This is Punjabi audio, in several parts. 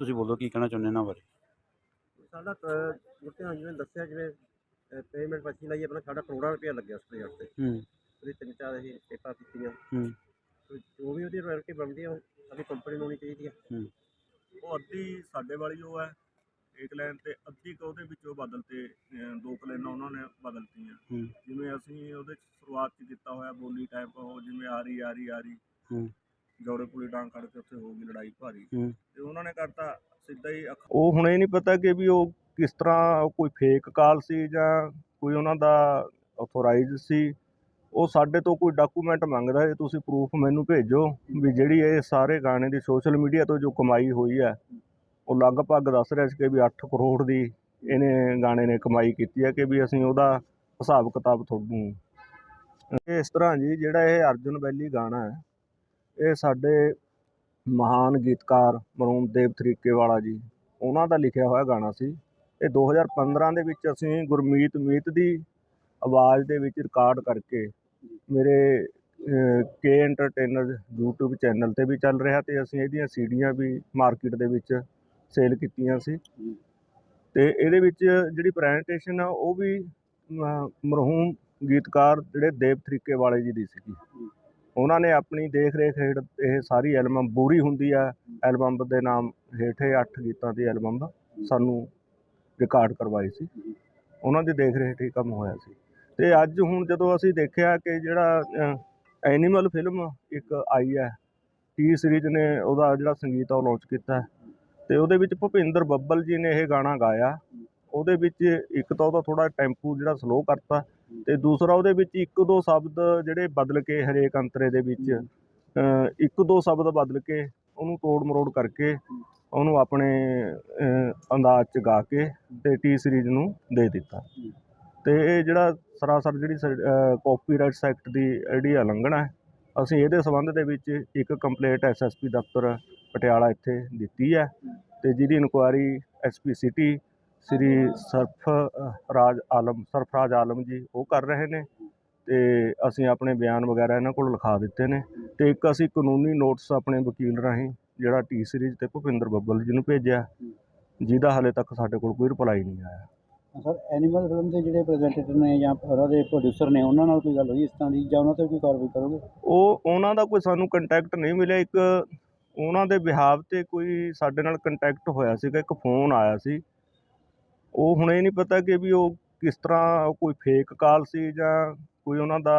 ਤੁਸੀਂ ਬੋਲੋ ਕੀ ਕਹਿਣਾ ਚਾਹੁੰਦੇ ਇਹਨਾਂ ਬਾਰੇ? ਸਾਡਾ ਕ- ਗੁਰਧਿਆਨ ਜੀ ਨੇ ਦੱਸਿਆ ਜਿਵੇਂ ਪੇਮੈਂਟ ਵਸੀ ਲਈ ਆਪਣਾ ਸਾਡਾ ਕਰੋੜਾਂ ਰੁਪਇਆ ਲੱਗਿਆ ਉਸ ਪ੍ਰੋਜੈਕਟ ਤੇ। ਹੂੰ। ਉਹਦੀ ਤਿੰਨ ਚਾਰ ਅਸੀਂ ਸਟੇਪਾਂ ਕੀਤੀਆਂ। ਹੂੰ। ਤੇ ਜੋ ਵੀ ਉਹਦੀ ਰਾਇਲਟੀ ਬਣਦੀ ਆ ਉਹ ਸਾਡੀ ਕੰਪਨੀ ਨੂੰ ਹੋਣੀ ਚਾਹੀਦੀ ਹੈ ਹੂੰ। ਉਹ ਅੱਧੀ ਸਾਡੇ ਵਾਲੀ ਉਹ ਹੈ ਇੱਕ ਲਾਈਨ ਤੇ ਅੱਧੀ ਕੁ ਉਹਦੇ ਵਿੱਚੋਂ ਬਦਲਤੇ ਅਹ ਦੋ ਕੁ ਲਾਈਨਾਂ ਉਹਨਾਂ ਨੇ ਬਦਲਤੀਆਂ। ਜਿਵੇਂ ਅਸੀਂ ਉਹਦੇ ਚ ਸ਼ੁਰੂਆਤ ਚ ਕੀਤਾ ਹੋਇਆ ਬੋਲੀ ਟਾਈਪ ਉਹ ਜਿਵੇਂ ਆ ਰਹੀ ਆ ਰਹੀ ਆ ਰਹੀ। ਹੂੰ। ਜੋੜੇ ਪੁਲੀ ਡਾਂਗ ਕੱਢ ਕੇ ਉੱਥੇ ਹੋ ਗਈ ਲੜਾਈ ਭਾਰੀ। ਹੂੰ। ਤੇ ਉਹਨਾਂ ਨੇ ਕਰਤਾ ਸਿੱਧਾ ਹੀ ਅੱਖ- ਉਹ ਹੁਣ ਇਹ ਨਹੀਂ ਪਤਾ ਕਿ ਵੀ ਉਹ ਕਿਸ ਤਰ੍ਹਾਂ ਕੋਈ ਫੇਕ ਕਾਲ ਸੀ ਜਾਂ ਕੋਈ ਉਹਨਾਂ ਦਾ ਆਥੋਰਾਈਜ਼ ਸੀ। ਉਹ ਸਾਡੇ ਤੋਂ ਕੋਈ ਡਾਕੂਮੈਂਟ ਮੰਗਦਾ ਹੈ ਤੁਸੀਂ ਪ੍ਰੂਫ ਮੈਨੂੰ ਭੇਜੋ ਵੀ ਜਿਹੜੀ ਇਹ ਸਾਰੇ ਗਾਣੇ ਦੀ ਸੋਸ਼ਲ ਮੀਡੀਆ ਤੋਂ ਜੋ ਕਮਾਈ ਹੋਈ ਹੈ ਉਹ ਲਗਭਗ ਦੱਸ ਰਿਹਾ ਸੀ ਕਿ ਵੀ 8 ਕਰੋੜ ਦੀ ਇਹਨੇ ਗਾਣੇ ਨੇ ਕਮਾਈ ਕੀਤੀ ਹੈ ਕਿ ਵੀ ਅਸੀਂ ਉਹਦਾ ਹਿਸਾਬ ਕਿਤਾਬ ਤੁਹਾਨੂੰ ਇਸ ਤਰ੍ਹਾਂ ਜੀ ਜਿਹੜਾ ਇਹ ਅਰਜੁਨ ਵੈਲੀ ਗਾਣਾ ਹੈ ਇਹ ਸਾਡੇ ਮਹਾਨ ਗੀਤਕਾਰ ਮਰਹੂਮ ਦੇਵ ਤਰੀਕੇ ਵਾਲਾ ਜੀ, ਉਹਨਾਂ ਦਾ ਲਿਖਿਆ ਹੋਇਆ ਗਾਣਾ ਸੀ। ਇਹ 2015 ਦੇ ਵਿੱਚ ਅਸੀਂ ਗੁਰਮੀਤ ਮੀਤ ਦੀ ਆਵਾਜ਼ ਦੇ ਵਿੱਚ ਰਿਕਾਰਡ ਕਰਕੇ ਮੇਰੇ ਕੇ ਐਂਟਰਟੇਨਰ YouTube ਚੈਨਲ ਤੇ ਵੀ ਚੱਲ ਰਿਹਾ ਤੇ ਅਸੀਂ ਇਹਦੀਆਂ ਸੀਡੀਆਂ ਵੀ ਮਾਰਕੀਟ ਦੇ ਵਿੱਚ ਸੇਲ ਕੀਤੀਆਂ ਸੀ। ਤੇ ਇਹਦੇ ਵਿੱਚ ਜਿਹੜੀ ਪ੍ਰੈਜੈਂਟੇਸ਼ਨ ਆ ਉਹ ਵੀ ਮਰਹੂਮ ਗੀਤਕਾਰ ਜਿਹੜੇ ਦੇਵ ਤਰੀਕੇ ਵਾਲੇ ਜੀ ਦੀ ਸੀਗੀ। ਉਹਨਾਂ ਨੇ ਆਪਣੀ ਦੇਖ ਰੇਖ ਹੇਠ ਇਹ ਸਾਰੀ ਐਲਬਮ ਬੂਰੀ ਹੁੰਦੀ ਆ। ਐਲਬਮ ਦੇ ਨਾਮ ਹੇਠ ਇਹ 8 ਗੀਤਾਂ ਦੀ ਐਲਬਮ ਸਾਨੂੰ ਰਿਕਾਰਡ ਕਰਵਾਈ ਸੀ। ਉਹਨਾਂ ਦੀ ਦੇਖ ਰੇਖ ਹੀ ਕੰਮ ਹੋਇਆ ਸੀ। ਤੇ ਅੱਜ ਹੁਣ ਜਦੋਂ ਅਸੀਂ ਦੇਖਿਆ ਕਿ ਜਿਹੜਾ ਐਨੀਮਲ ਫਿਲਮ ਇੱਕ ਆਈ ਹੈ, ਟੀ ਸੀਰੀਜ਼ ਨੇ ਉਹਦਾ ਜਿਹੜਾ ਸੰਗੀਤ ਆ ਉਹ ਲਾਂਚ ਕੀਤਾ। ਹੈ ਤੇ ਉਹਦੇ ਵਿੱਚ ਭੁਪਿੰਦਰ ਬੱਬਲ ਜੀ ਨੇ ਇਹ ਗਾਣਾ ਗਾਇਆ। ਉਹਦੇ ਵਿੱਚ ਇੱਕ ਤਾਂ ਉਹਦਾ ਥੋੜਾ ਟੈਂਪੂ ਜਿਹੜਾ ਸਲੋ ਕਰਤਾ ਤੇ ਦੂਸਰਾ ਉਹਦੇ ਵਿੱਚ ਇੱਕ ਦੋ ਸ਼ਬਦ ਜਿਹੜੇ ਬਦਲ ਕੇ ਹਰੇਕ ਅੰਤਰੇ ਦੇ ਵਿੱਚ ਇੱਕ ਦੋ ਸ਼ਬਦ ਬਦਲ ਕੇ ਉਹਨੂੰ ਤੋੜ ਮਰੋੜ ਕਰਕੇ ਉਹਨੂੰ ਆਪਣੇ ਅੰਦਾਜ਼ ਚ ਗਾ ਕੇ ਤੇ ਟੀ ਸੀਰੀਜ਼ ਨੂੰ ਦੇ ਦਿੱਤਾ। ਤੇ ਇਹ ਜਿਹੜਾ ਸਰਾਸਰ ਜਿਹੜੀ ਕਾਪੀਰਾਈਟ ਐਕਟ ਦੀ ਜਿਹੜੀ ਉਲੰਘਣਾ ਹੈ ਅਸੀਂ ਇਹਦੇ ਸੰਬੰਧ ਦੇ ਵਿੱਚ ਇੱਕ ਕੰਪਲੇਂਟ ਐਸਐਸਪੀ ਦਫ਼ਤਰ ਪਟਿਆਲਾ ਇੱਥੇ ਦਿੱਤੀ ਹੈ ਤੇ ਜਿਹਦੀ inquiry SP city Shri Sarfaraz Alam Sarfaraz Alam ji ਉਹ ਕਰ ਰਹੇ ਨੇ ਤੇ ਅਸੀਂ ਆਪਣੇ ਬਿਆਨ ਵਗੈਰਾ ਇਹਨਾਂ ਕੋਲ ਲਿਖਾ ਦਿੱਤੇ ਨੇ ਤੇ ਇੱਕ ਅਸੀਂ ਕਾਨੂੰਨੀ ਨੋਟਿਸ ਆਪਣੇ ਵਕੀਲ ਰਾਹੀਂ ਜਿਹੜਾ ਟੀ ਸੀਰੀਜ਼ ਤੇ ਭੁਪਿੰਦਰ ਬੱਬਲ ਜੀ ਨੂੰ ਭੇਜਿਆ ਜਿਹਦਾ ਹਾਲੇ ਤੱਕ ਸਾਡੇ ਕੋਲ ਕੋਈ ਰਿਪਲਾਈ ਨਹੀਂ ਆਇਆ। ਸਰ ਐਨੀਮਲ ਫਿਲਮ ਦੇ ਜਿਹੜੇ ਪ੍ਰੈਜ਼ੈਂਟੇਟਰ ਨੇ ਜਾਂ ਉਹਨਾਂ ਦੇ ਪ੍ਰੋਡਿਊਸਰ ਨੇ ਉਹਨਾਂ ਨਾਲ ਕੋਈ ਗੱਲ ਹੋਈ ਇਸ ਤਰ੍ਹਾਂ ਦੀ ਜਾਂ ਉਹਨਾਂ ਤੇ ਕੋਈ ਕਾਰਵਾਈ ਕਰੋਗੇ? ਉਹ ਉਹਨਾਂ ਦਾ ਕੋਈ ਸਾਨੂੰ ਕੰਟੈਕਟ ਨਹੀਂ ਮਿਲਿਆ। ਇੱਕ ਉਹਨਾਂ ਦੇ ਬਿਹਾਵ ਤੇ ਕੋਈ ਸਾਡੇ ਨਾਲ ਕੰਟੈਕਟ ਹੋਇਆ ਸੀਗਾ ਇੱਕ ਫੋਨ ਆਇਆ ਸੀ। ਉਹ ਹੁਣ ਇਹ ਨਹੀਂ ਪਤਾ ਕਿ ਵੀ ਉਹ ਕਿਸ ਤਰ੍ਹਾਂ ਕੋਈ ਫੇਕ ਕਾਲ ਸੀ ਜਾਂ ਕੋਈ ਉਹਨਾਂ ਦਾ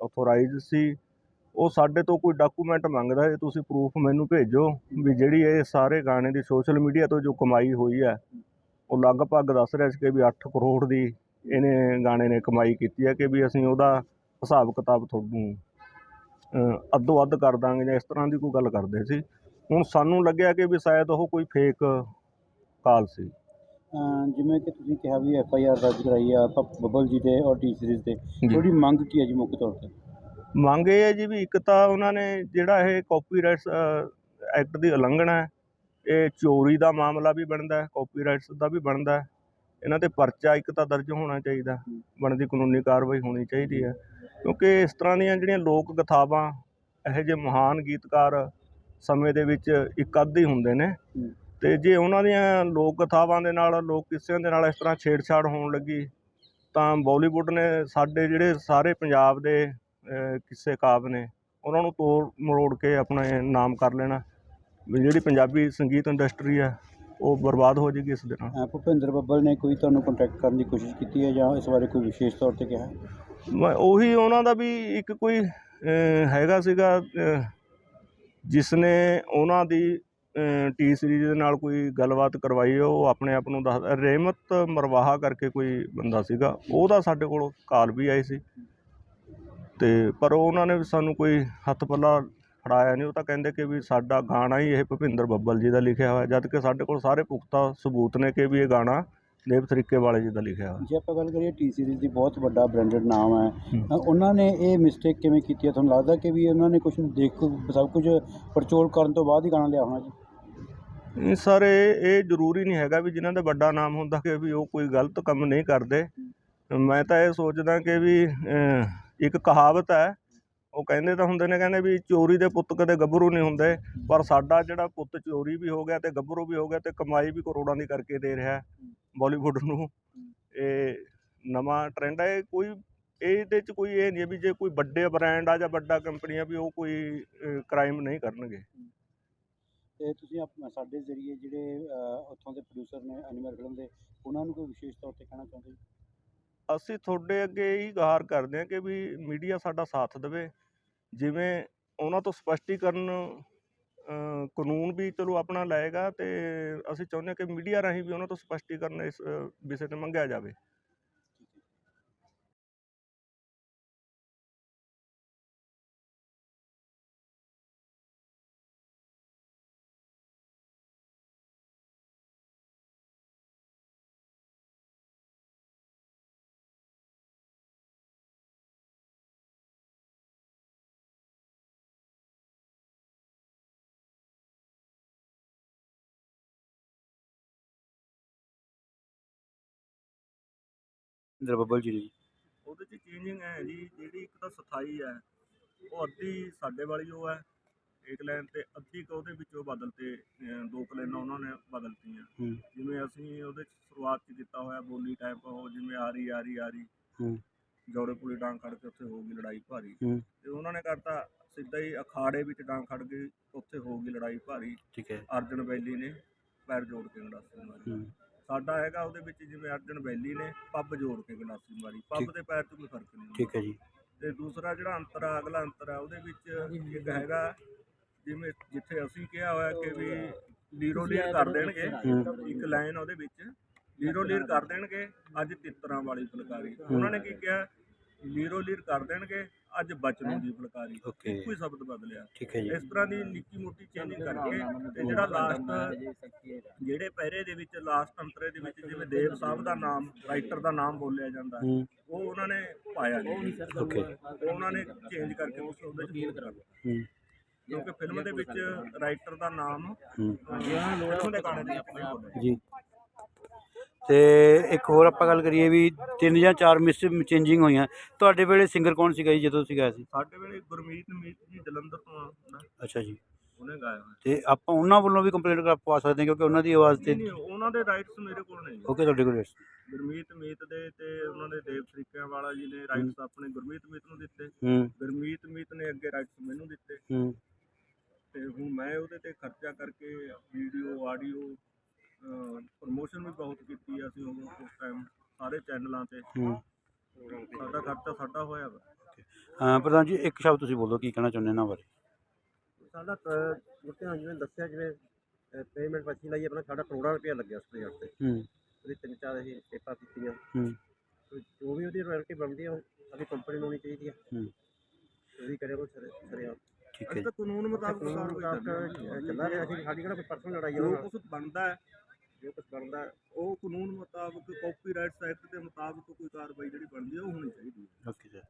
ਅਥੋਰਾਈਜ਼ ਸੀ। ਉਹ ਸਾਡੇ ਤੋਂ ਕੋਈ ਡਾਕੂਮੈਂਟ ਮੰਗਦਾ ਹੈ, ਤੁਸੀਂ ਪ੍ਰੂਫ ਮੈਨੂੰ ਭੇਜੋ ਵੀ ਜਿਹੜੀ ਇਹ ਸਾਰੇ ਗਾਣੇ ਦੀ ਸੋਸ਼ਲ ਮੀਡੀਆ ਤੋਂ ਜੋ ਕਮਾਈ ਹੋਈ ਹੈ, ਉਹ ਲਗਭਗ ਦੱਸ ਰਿਹਾ ਸੀ ਕਿ ਵੀ 8 ਕਰੋੜ ਦੀ ਇਹਨੇ ਗਾਣੇ ਨੇ ਕਮਾਈ ਕੀਤੀ ਹੈ ਕਿ ਵੀ ਅਸੀਂ ਉਹਦਾ ਹਿਸਾਬ ਕਿਤਾਬ ਤੁਹਾਨੂੰ ਅੱਧੋ ਅੱਧ ਕਰ ਦਾਂਗੇ ਜਾਂ ਇਸ ਤਰ੍ਹਾਂ ਦੀ ਕੋਈ ਗੱਲ ਕਰਦੇ ਸੀ। ਹੁਣ ਸਾਨੂੰ ਲੱਗਿਆ ਕਿ ਵੀ ਸ਼ਾਇਦ ਉਹ ਕੋਈ ਫੇਕ ਕਾਲ ਸੀ। ਜਿਵੇਂ ਕਿ ਤੁਸੀਂ ਕਿਹਾ ਵੀ ਐਫ ਆਈ ਆਰ ਦਰਜ ਕਰਾਈ ਆ ਪ- ਬੱਬਲ ਜੀ ਦੇ ਔਰ ਟੀ ਸੀਰੀਜ਼ ਤੇ ਤੁਹਾਡੀ ਮੰਗ ਕੀ ਹੈ ਜੀ ਮੁੱਖ ਤੌਰ ਤੇ? ਮੰਗ ਇਹ ਹੈ ਜੀ ਵੀ ਇੱਕ ਤਾਂ ਉਹਨਾਂ ਨੇ ਜਿਹੜਾ ਇਹ ਕਾਪੀਰਾਈਟਸ ਐਕਟ ਦੀ ਉਲੰਘਣਾ ਹੈ ਇਹ ਚੋਰੀ ਦਾ ਮਾਮਲਾ ਵੀ ਬਣਦਾ ਹੈ ਕਾਪੀਰਾਈਟਸ ਦਾ ਵੀ ਬਣਦਾ ਹੈ ਇਹਨਾਂ ਤੇ ਪਰਚਾ ਇੱਕ ਤਾਂ ਦਰਜ ਹੋਣਾ ਚਾਹੀਦਾ ਬਣਦੀ ਕਾਨੂੰਨੀ ਕਾਰਵਾਈ ਹੋਣੀ ਚਾਹੀਦੀ ਹੈ ਕਿਉਂਕਿ ਇਸ ਤਰ੍ਹਾਂ ਦੀਆਂ ਜਿਹੜੀਆਂ ਲੋਕ ਕਥਾਵਾਂ ਇਹੋ ਜਿਹੇ ਮਹਾਨ ਗੀਤਕਾਰ ਸਮੇਂ ਦੇ ਵਿੱਚ ਇੱਕ ਅੱਧ ਹੀ ਹੁੰਦੇ ਨੇ ਤੇ ਜੇ ਉਹਨਾਂ ਦੀਆਂ ਲੋਕ ਕਥਾਵਾਂ ਦੇ ਨਾਲ ਲੋਕ ਕਿੱਸਿਆਂ ਦੇ ਨਾਲ ਇਸ ਤਰ੍ਹਾਂ ਛੇੜਛਾੜ ਹੋਣ ਲੱਗੀ ਤਾਂ ਬਾਲੀਵੁੱਡ ਨੇ ਸਾਡੇ ਜਿਹੜੇ ਸਾਰੇ ਪੰਜਾਬ ਦੇ ਕਿੱਸੇ ਕਾਵ ਨੇ ਉਹਨਾਂ ਨੂੰ ਤੋੜ ਮਰੋੜ ਕੇ ਆਪਣੇ ਨਾਮ ਕਰ ਲੈਣਾ ਜਿਹੜੀ ਪੰਜਾਬੀ ਸੰਗੀਤ ਇੰਡਸਟਰੀ ਹੈ ਉਹ ਬਰਬਾਦ ਹੋ ਜਾਏਗੀ ਇਸ ਦੇ ਨਾਲ ਭੁਪਿੰਦਰ ਬੱਬਲ ਨੇ ਕੋਈ ਤੁਹਾਨੂੰ ਕੰਟੈਕਟ ਕਰਨ ਦੀ ਕੋਸ਼ਿਸ਼ ਕੀਤੀ ਹੈ ਜਾਂ ਇਸ ਬਾਰੇ ਕੋਈ ਵਿਸ਼ੇਸ਼ ਤੌਰ ਤੇ ਕਿਹਾ? ਮੈਂ ਉਹੀ ਉਹਨਾਂ ਦਾ ਵੀ ਇੱਕ ਕੋਈ ਹੈਗਾ ਸੀਗਾ ਜਿਸ ਨੇ ਉਹਨਾਂ ਦੀ ਟੀ ਸੀਰੀਜ਼ ਦੇ ਨਾਲ ਕੋਈ ਗੱਲਬਾਤ ਕਰਵਾਈ ਉਹ ਆਪਣੇ ਆਪ ਨੂੰ ਦੱਸ ਰਹਿਮਤ ਮਰਵਾਹਾ ਕਰਕੇ ਕੋਈ ਬੰਦਾ ਸੀਗਾ ਉਹਦਾ ਸਾਡੇ ਕੋਲ ਕਾਲ ਵੀ ਆਈ ਸੀ। ਤੇ ਪਰ ਉਹਨਾਂ ਨੇ ਵੀ ਸਾਨੂੰ ਕੋਈ ਹੱਥ ਪੱਲਾ ਫੜਾਇਆ ਨਹੀਂ ਉਹ ਤਾਂ ਕਹਿੰਦੇ ਕਿ ਵੀ ਸਾਡਾ ਗਾਣਾ ਹੀ ਇਹ ਭੁਪਿੰਦਰ ਬੱਬਲ ਜੀ ਦਾ ਲਿਖਿਆ ਹੋਇਆ ਜਦ ਕਿ ਸਾਡੇ ਕੋਲ ਸਾਰੇ ਪੁਖਤਾ ਸਬੂਤ ਨੇ ਕਿ ਵੀ ਇਹ ਗਾਣਾ ਦੇਵ ਤਰੀਕੇ ਵਾਲੇ ਜੀ ਦਾ ਲਿਖਿਆ ਹੋਇਆ। ਜੇ ਆਪਾਂ ਗੱਲ ਕਰੀਏ ਟੀ ਸੀਰੀਜ਼ ਦੀ ਬਹੁਤ ਵੱਡਾ ਬ੍ਰਾਂਡਡ ਨਾਮ ਹੈ ਉਹਨਾਂ ਨੇ ਇਹ ਮਿਸਟੇਕ ਕਿਵੇਂ ਕੀਤੀ ਹੈ? ਤੁਹਾਨੂੰ ਲੱਗਦਾ ਕਿ ਵੀ ਉਹਨਾਂ ਨੇ ਕੁਝ ਦੇਖ ਸਭ ਕੁਝ ਪਰਚੋਲ ਕਰਨ ਤੋਂ ਬਾਅਦ ਹੀ ਗਾਣਾ ਲਿਆ ਹੋਣਾ ਜੀ? ਨਹੀਂ ਸਰ ਇਹ ਇਹ ਜ਼ਰੂਰੀ ਨਹੀਂ ਹੈਗਾ ਵੀ ਜਿਨ੍ਹਾਂ ਦਾ ਵੱਡਾ ਨਾਮ ਹੁੰਦਾ ਕਿ ਵੀ ਉਹ ਕੋਈ ਗਲਤ ਕੰਮ ਨਹੀਂ ਕਰਦੇ। ਮੈਂ ਤਾਂ ਇਹ ਸੋਚਦਾ ਕਿ ਵੀ ਇੱਕ ਕਹਾਵਤ ਹੈ, ਉਹ ਕਹਿੰਦੇ ਤਾਂ ਹੁੰਦੇ ਨੇ, ਕਹਿੰਦੇ ਵੀ ਚੋਰੀ ਦੇ ਪੁੱਤ ਕਦੇ ਗੱਭਰੂ ਨਹੀਂ ਹੁੰਦੇ, ਪਰ ਸਾਡਾ ਜਿਹੜਾ ਪੁੱਤ ਚੋਰੀ ਵੀ ਹੋ ਗਿਆ ਤੇ ਗੱਭਰੂ ਵੀ ਹੋ ਗਿਆ ਤੇ ਕਮਾਈ ਵੀ ਕਰੋੜਾਂ ਦੀ ਕਰਕੇ ਦੇ ਰਿਹਾ ਬਾਲੀਵੁੱਡ ਨੂੰ। ਇਹ ਨਵਾਂ ਟ੍ਰੈਂਡ ਹੈ, ਇਹ ਕੋਈ, ਇਹਦੇ ਚ ਕੋਈ ਇਹ ਨਹੀਂ ਹੈ ਵੀ ਜੇ ਕੋਈ ਵੱਡੇ ਬ੍ਰਾਂਡ ਆ ਜਾਂ ਵੱਡਾ ਕੰਪਨੀ ਆ ਵੀ ਉਹ ਕੋਈ ਕ੍ਰਾਈਮ ਨਹੀਂ ਕਰਨਗੇ। ਤੇ ਤੁਸੀਂ ਆਪ- ਸਾਡੇ ਜ਼ਰੀਏ ਜਿਹੜੇ ਅ, ਉੱਥੋਂ ਦੇ ਪ੍ਰੋਡਿਊਸਰ ਨੇ ਐਨੀਮਲ ਫਿਲਮ ਦੇ ਉਹਨਾਂ ਨੂੰ ਕੋਈ ਵਿਸ਼ੇਸ਼ ਤੌਰ ਤੇ ਕਹਿਣਾ ਚਾਹੁੰਦੇ ਜੀ ਅਸੀਂ ਤੁਹਾਡੇ ਅੱਗੇ ਇਹੀ ਗੁਹਾਰ ਕਰਦੇ ਹਾਂ ਕਿ ਵੀ ਮੀਡੀਆ ਸਾਡਾ ਸਾਥ ਦੇਵੇ। ਜਿਵੇਂ ਉਹਨਾਂ ਤੋਂ ਸਪਸ਼ਟੀਕਰਨ ਅ, ਕਾਨੂੰਨ ਵੀ ਚਲੋ ਆਪਣਾ ਲਏਗਾ ਤੇ ਅਸੀਂ ਚਾਹੁੰਦੇ ਹਾਂ ਕਿ ਮੀਡੀਆ ਰਾਹੀਂ ਵੀ ਉਹਨਾਂ ਤੋਂ ਸਪਸ਼ਟੀਕਰਨ ਇਸ ਅ, ਵਿਸ਼ੇ ਤੇ ਮੰਗਿਆ ਜਾਵੇ। ਇੰਦਰ ਬੱਬਲ ਜੀ ਜੀ ਉਹਦੇ 'ਚ ਚੇਂਜਿੰਗ ਹੈ ਜੀ ਜਿਹੜੀ ਇੱਕ ਤਾਂ ਸਥਾਈ ਹੈ ਉਹ ਅੱਧੀ ਸਾਡੇ ਵਾਲੀ ਉਹ ਹੈ ਇੱਕ ਲਾਈਨ ਤੇ ਅੱਧੀ ਕੁ ਉਹਦੇ ਵਿੱਚੋਂ ਬਦਲ ਤੇ ਅਹ, ਦੋ ਕਲੈਨਾਂ ਉਹਨਾਂ ਨੇ ਬਦਲਤੀਆਂ। ਜਿਵੇਂ ਅਸੀਂ ਉਹਦੇ 'ਚ ਸ਼ੁਰੂਆਤ 'ਚ ਕੀਤਾ ਹੋਇਆ ਬੋਲੀ ਟਾਈਪ ਉਹ ਜਿਵੇਂ ਆ ਰਹੀ ਆ ਰਹੀ ਆ ਰਹੀ। ਜੋੜੇ ਪੁਲੀ ਡਾਂਗ ਖੜ ਕੇ ਉੱਥੇ ਹੋ ਗਈ ਲੜਾਈ ਭਾਰੀ। ਤੇ ਉਹਨਾਂ ਨੇ ਕਰਤਾ ਸਿੱਧਾ ਹੀ ਅਖਾੜੇ ਵਿੱਚ ਡਾਂਗ ਖੜ ਗਈ ਉੱਥੇ ਹੋ ਗਈ ਲੜਾਈ ਭਾਰੀ। ਠੀਕ ਹੈ। ਅਰਜਨ ਵੈਲੀ ਨੇ ਪੈਰ ਜੋੜ ਕੇ ਗੰਡਾਸੀ ਮਾਰੀ। ਸਾਡਾ ਹੈਗਾ ਉਹਦੇ ਵਿੱਚ ਜਿਵੇਂ ਅਰਜਨ ਵੈਲੀ ਨੇ ਪੱਬ ਜੋੜ ਕੇ ਗੰਡਾਸੀ ਮਾਰੀ। ਪੱਬ। ਦੇ ਪੈਰ 'ਚ ਕੋਈ ਫ਼ਰਕ ਨਹੀਂ ਠੀਕ ਹੈ ਜੀ। ਤੇ ਦੂਸਰਾ ਜਿਹੜਾ ਅੰਤਰ ਆ ਅਗਲਾ ਅੰਤਰ ਆ ਉਹਦੇ ਵਿੱਚ ਇੱਕ ਹੈਗਾ ਜਿਵੇਂ ਜਿੱਥੇ ਅਸੀਂ ਕਿਹਾ ਹੋਇਆ ਕਿ ਵੀ ਲੀਰੋ ਲੀਰ ਕਰ ਦੇਣਗੇ ਇੱਕ ਲਾਈਨ ਉਹਦੇ ਵਿੱਚ ਲੀਰੋ ਲੀਰ ਕਰ ਦੇਣਗੇ ਅੱਜ ਤਿੱਤਰਾਂ ਵਾਲੀ ਫੁਲਕਾਰੀ। ਉਹਨਾਂ ਨੇ ਕੀ ਕਿਹਾ? ਲੀਰੋ ਲੀਰ ਕਰ ਦੇਣਗੇ ਅੱਜ ਬਚਨੋਂ ਦੀ ਫੁਲਕਾਰੀ। ਓਕੇ। ਕੋਈ ਸ਼ਬਦ ਬਦਲਿਆ। ਠੀਕ ਹੈ ਜੀ। ਇਸ ਤਰ੍ਹਾਂ ਦੀ ਨਿੱਕੀ ਮੋਟੀ ਚੇਂਜਿੰਗ ਕਰਕੇ ਤੇ ਜਿਹੜਾ ਲਾਸਟ ਜਿਹੜੇ ਪਹਿਰੇ ਦੇ ਵਿੱਚ ਲਾਸਟ ਅੰਤਰੇ ਦੇ ਵਿੱਚ ਜਿਵੇਂ ਦੇਵ ਸਾਹਿਬ ਦਾ ਨਾਮ ਰਾਈਟਰ ਦਾ ਨਾਮ ਬੋਲਿਆ ਜਾਂਦਾ ਹੂੰ। ਉਹ ਉਹਨਾਂ ਨੇ ਪਾਇਆ ਨਹੀਂ। ਓਕੇ। ਉਹ ਉਹਨਾਂ ਨੇ ਚੇਂਜ ਕਰਕੇ ਉਸ ਉਹਦੇ ਚ ਬੋਲ ਕਰ ਦਿੱਤਾ। ਹੂੰ। ਕਿਉਂਕਿ ਫਿਲਮ ਦੇ ਵਿੱਚ ਰਾਈਟਰ ਦਾ ਨਾਮ ਹੂੰ। ਫਿਲਮ ਦੇ ਗਾਣੇ ਦੇ ਵਿੱਚ ਨਹੀਂ ਬੋਲਿਆ ਜੀ। ਤੇ ਇੱਕ ਹੋਰ ਆਪਾਂ ਗੱਲ ਕਰੀਏ ਵੀ ਤਿੰਨ ਜਾਂ ਚਾਰ ਮਿਸ ਚੇਂਜਿੰਗ ਹੋਈਆਂ। ਤੁਹਾਡੇ ਵੇਲੇ ਸਿੰਗਰ ਕੌਣ ਸੀਗਾ ਜੀ ਜਦੋਂ ਤੁਸੀਂ ਗਏ ਸੀ? ਸਾਡੇ ਵੇਲੇ ਗੁਰਮੀਤ ਮੀਤ ਜੀ ਜਲੰਧਰ ਤੋਂ ਅੱਛਾ ਜੀ। ਉਹਨੇ ਗਾਇਆ ਹੋਇਆ। ਤੇ ਆਪਾਂ ਉਹਨਾਂ ਵੱਲੋਂ ਵੀ ਕੰਪਲੇਂਟ ਕਰ ਪਵਾ ਸਕਦੇ ਹਾਂ ਕਿਉਂਕਿ ਉਹਨਾਂ ਦੀ ਆਵਾਜ਼ ਤੇ ਨਹੀਂ ਨਹੀਂ ਉਹਨਾਂ ਦੇ ਰਾਈਟਸ ਮੇਰੇ ਕੋਲ ਨਹੀਂ ਓਕੇ ਤੁਹਾਡੇ ਕੋਲ yes। ਗੁਰਮੀਤ ਮੀਤ ਦੇ ਤੇ ਉਹਨਾਂ ਦੇ ਦੇਵ ਸਰੀਕਿਆਂ ਵਾਲਾ ਜੀ ਨੇ ਰਾਈਟਸ ਆਪਣੇ ਗੁਰਮੀਤ ਮੀਤ ਨੂੰ ਦਿੱਤੇ। ਹੂੰ। ਗੁਰਮੀਤ ਮੀਤ ਨੇ ਅੱਗੇ ਰਾਈਟਸ ਮੈਨੂੰ ਦਿੱਤੇ। ਹੂੰ। ਤੇ ਹੁਣ ਮੈਂ ਉਹਦੇ ਤੇ ਖਰਚਾ ਕਰਕੇ ਵੀਡੀਓ ਆਡੀਓ ਪ੍ਰਮੋਸ਼ਨ ਵੀ ਬਹੁਤ ਕੀਤੀ ਆ ਅਸੀਂ ਉਹ ਉਸ ਟਾਈਮ ਸਾਰੇ ਚੈਨਲਾਂ ਤੇ। ਹੂੰ। ਸਾਡਾ ਖਰਚਾ ਸਾਡਾ ਹੋਇਆ ਵਾ। ਹਾਂ ਪ੍ਰਧਾਨ ਜੀ ਇੱਕ ਸ਼ਬਦ ਤੁਸੀਂ ਬੋਲੋ ਕੀ ਕਹਿਣਾ ਚਾਹੁੰਦੇ ਇਹਨਾਂ ਬਾਰੇ? ਸਾਡਾ ਗੁੱਟਿਆਂ ਜਿਵੇਂ ਦੱਸਿਆ ਜਿਵੇਂ ਪੇਮੈਂਟ ਵਸੀ ਲਈ ਆਪਣਾ ਸਾਡਾ ਕਰੋੜਾਂ ਰੁਪਇਆ ਲੱਗਿਆ ਉਸ ਪ੍ਰੋਜੈਕਟ ਤੇ। ਹੂੰ। ਉਹਦੀ ਤਿੰਨ ਚਾਰ ਅਸੀਂ ਟੇਪਾਂ ਕੀਤੀਆਂ। ਹੂੰ। ਤੇ ਜੋ ਵੀ ਉਹਦੀ ਰਾਇਲਟੀ ਬਣਦੀ ਆ ਉਹ ਸਾਡੀ ਕੰਪਨੀ ਨੂੰ ਹੋਣੀ ਚਾਹੀਦੀ ਆ। ਹੂੰ। ਉਹਦੀ ਕਰਿਆ ਕੋਈ ਸਰੇ ਸਰਿਆ। ਠੀਕ ਹੈ ਅਸੀਂ ਜੀ ਤਾਂ ਕਾਨੂੰਨ ਮੁਤਾਬਕ ਕਾਰਵਾਈ ਮੁਤਾਬਕ ਕਰਨੀ ਚੱਲਾ ਰਿਹਾ ਅਸੀਂ ਸਾਡੀ ਕਿਹੜਾ ਕੋਈ ਪਰਸਨਲ ਲੜਾਈ ਆ। ਕੁਝ ਬਣਦਾ ਹੈ ਜੋ ਕੁਝ ਬਣਦਾ ਉਹ ਕਾਨੂੰਨ ਮੁਤਾਬਕ ਕਾਪੀਰਾਈਟਸ ਐਕਟ ਦੇ ਮੁਤਾਬਕ ਕੋਈ ਕਾਰਵਾਈ ਜਿਹੜੀ ਬਣਦੀ ਹੈ, ਉਹ ਹੋਣੀ ਚਾਹੀਦੀ ਹੈ। Okay sir